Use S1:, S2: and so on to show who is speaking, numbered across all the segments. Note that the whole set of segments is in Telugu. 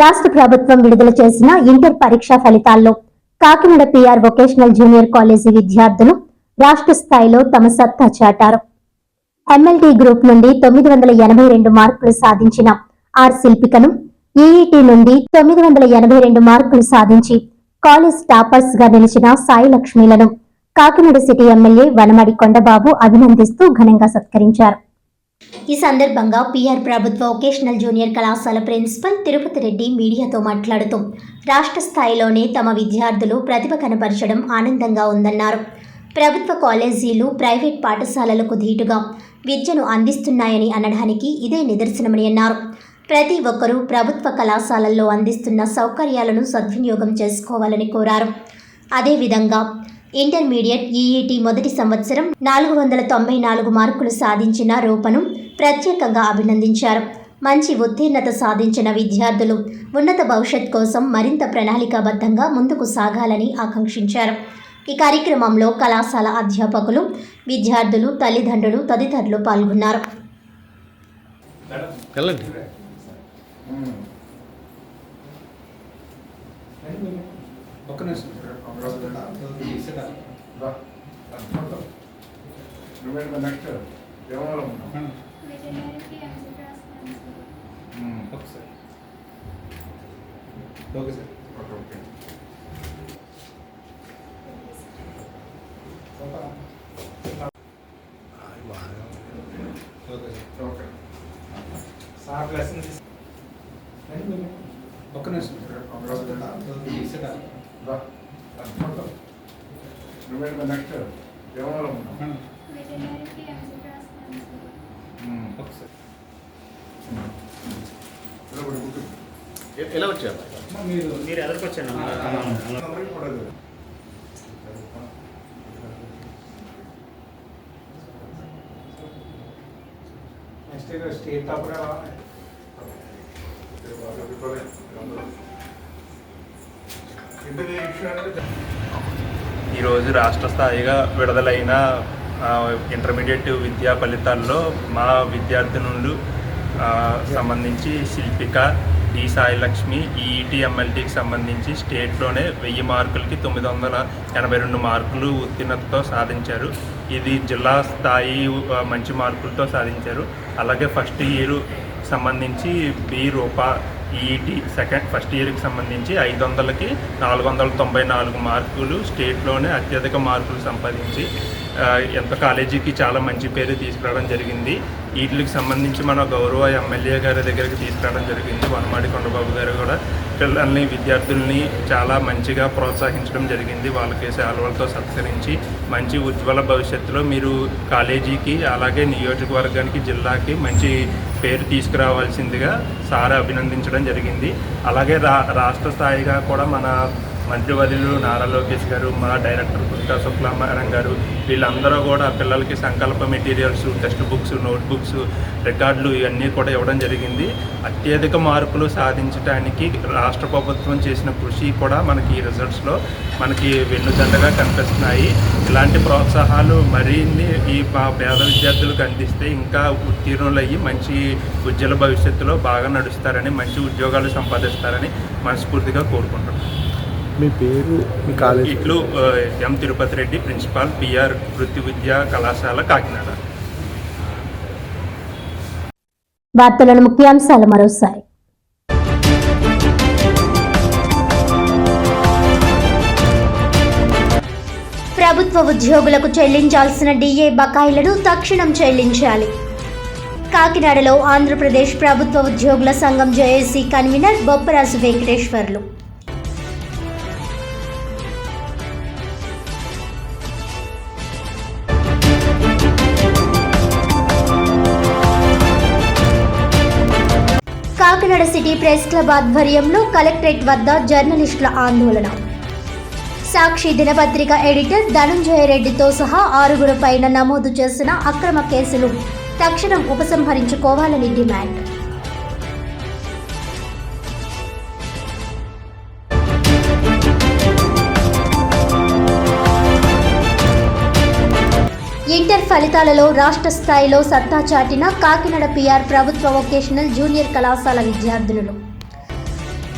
S1: రాష్ట్ర ప్రభుత్వం విడుదల చేసిన ఇంటర్ పరీక్షా ఫలితాల్లో Kakinada PR vocational junior college విద్యార్థులు రాష్ట్ర స్థాయిలో తమ సత్తా చాటారు. ఎమ్మెల్టీ గ్రూప్ నుండి తొమ్మిది వందల ఎనభై రెండు మార్కులు సాధించిన ఆర్ శిల్పికను ఈఈటి నుండి తొమ్మిది వందల ఎనభై రెండు మార్కులు సాధించి కాలేజ్ టాపర్స్గా నిలిచిన సాయి లక్ష్మీలను కాకినాడ సిటీ ఎమ్మెల్యే వనమడి కొండబాబు అభినందిస్తూ ఘనంగా సత్కరించారు. ఈ సందర్భంగా పీఆర్ ప్రభుత్వ వొకేషనల్ జూనియర్ కళాశాల ప్రిన్సిపల్ తిరుపతి రెడ్డి మీడియాతో మాట్లాడుతూ రాష్ట్ర స్థాయిలోనే తమ విద్యార్థులు ప్రతిభ కనపరచడం ఆనందంగా ఉందన్నారు. ప్రభుత్వ కాలేజీలు ప్రైవేట్ పాఠశాలలకు ధీటుగా విద్యను అందిస్తున్నాయని అనడానికి ఇదే నిదర్శనమని అన్నారు. ప్రతి ఒక్కరూ ప్రభుత్వ కళాశాలల్లో అందిస్తున్న సౌకర్యాలను సద్వినియోగం చేసుకోవాలని కోరారు. అదేవిధంగా ఇంటర్మీడియట్ ఈఈటి మొదటి సంవత్సరం నాలుగు వందల తొంభై నాలుగు మార్కులు సాధించిన రూపను ప్రత్యేకంగా అభినందించారు. మంచి ఉత్తీర్ణత సాధించిన విద్యార్థులు ఉన్నత భవిష్యత్ కోసం మరింత ప్రణాళికాబద్ధంగా ముందుకు సాగాలని ఆకాంక్షించారు. ఈ కార్యక్రమంలో కళాశాల అధ్యాపకులు విద్యార్థులు తల్లిదండ్రులు తదితరులు పాల్గొన్నారు.
S2: వెళ్ళండి.
S3: ఒక్క నిమిషం.
S4: నెక్స్ట్ ఎవరు
S3: ఒకసారి okay. Sir.
S4: Okay
S3: okay sir.
S4: Okay.
S3: Sir lesson ఒక్క నిమిషం.
S4: నెక్స్ట్ ఎవరు
S2: ఎలా వచ్చారు?
S3: మీరు
S5: మీరు ఎదరికొచ్చాను
S3: నెక్స్ట్ స్టేట్ టాపర్ రావాలి
S6: ఈరోజు రాష్ట్ర స్థాయిగా విడుదలైన ఇంటర్మీడియట్ విద్యా ఫలితాల్లో మా విద్యార్థినులు సంబంధించి శిల్పిక డి సాయి లక్ష్మి ఈఈటి ఎమ్మెల్టీకి సంబంధించి స్టేట్లోనే వెయ్యి మార్కులకి తొమ్మిది వందల ఎనభై రెండు మార్కులు ఉత్తీర్ణతతో సాధించారు. ఇది జిల్లా స్థాయి మంచి మార్కులతో సాధించారు. అలాగే ఫస్ట్ ఇయర్ సంబంధించి B Rupa EET second first ఇయర్కి సంబంధించి ఐదు వందలకి నాలుగు వందల తొంభై నాలుగు మార్కులు స్టేట్లోనే అత్యధిక మార్కులు సంపాదించి ఎంత కాలేజీకి చాలా మంచి పేరు తీసుకురావడం జరిగింది. వీటికి సంబంధించి మన గౌరవ ఎమ్మెల్యే గారి దగ్గరికి తీసుకురావడం జరిగింది. వనమాడి కొండబాబు గారు కూడా పిల్లల్ని విద్యార్థుల్ని చాలా మంచిగా ప్రోత్సహించడం జరిగింది. వాళ్ళకి సెలవులతో సత్కరించి మంచి ఉజ్వల భవిష్యత్తులో మీరు కాలేజీకి అలాగే నియోజకవర్గానికి జిల్లాకి మంచి పేరు తీసుకురావాల్సిందిగా సార్ అభినందించడం జరిగింది. అలాగే రా రాష్ట్ర స్థాయిగా కూడా మన మంత్రివర్యులు నారా లోకేష్ గారు మా డైరెక్టర్ పుష్కా శుక్లామారం గారు వీళ్ళందరూ కూడా పిల్లలకి Sankalp materials text books note books రికార్డులు ఇవన్నీ కూడా ఇవ్వడం జరిగింది. అత్యధిక మార్కులు సాధించడానికి రాష్ట్ర ప్రభుత్వం చేసిన కృషి కూడా మనకి ఈ రిజల్ట్స్లో మనకి వెన్నుదండగా కనిపిస్తున్నాయి. ఇలాంటి ప్రోత్సాహాలు మరిన్ని ఈ మా పేద విద్యార్థులకు అందిస్తే ఇంకా ఉత్తీర్ణులయ్యి మంచి ఉజ్వల భవిష్యత్తులో బాగా నడుస్తారని మంచి ఉద్యోగాలు సంపాదిస్తారని మనస్ఫూర్తిగా కోరుకుంటున్నాను
S2: మీ పేరు మీ కాలేజ్
S6: ఇట్లు M Tirupati Reddy principal PR వృత్తి విద్యా కళాశాల కాకినాడ.
S1: వార్తలను ముఖ్యాంశాలు మరోసారి. ప్రభుత్వ ఉద్యోగులకు చెల్లించాల్సిన డిఏ బకాయిలను తక్షణం చెల్లించాలి. కాకినాడలో ఆంధ్రప్రదేశ్ ప్రభుత్వ ఉద్యోగుల సంఘం JAC convener Bopparaju Venkateswarlu. Kakinada city press club ఆధ్వర్యంలో కలెక్టరేట్ వద్ద జర్నలిస్టుల ఆందోళన. సాక్షి దినపత్రిక ఎడిటర్ ధనంజయ రెడ్డితో సహా ఆరుగురు పైన నమోదు చేసిన అక్రమ కేసులు తక్షణం ఉపసంహరించుకోవాలని డిమాండ్. ఇంటర్ ఫలితాలలో రాష్ట్ర స్థాయిలో సత్తా చాటిన కాకినాడ పిఆర్ ప్రభుత్వ వొకేషనల్ జూనియర్ కళాశాల విద్యార్థులు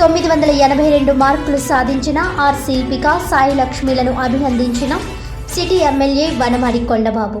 S1: తొమ్మిది వందల ఎనభై రెండు మార్కులు సాధించిన ఆర్ శిల్పిక సాయి లక్ష్మిలను అభినందించిన సిటీ ఎమ్మెల్యే వనమడి కొండబాబు.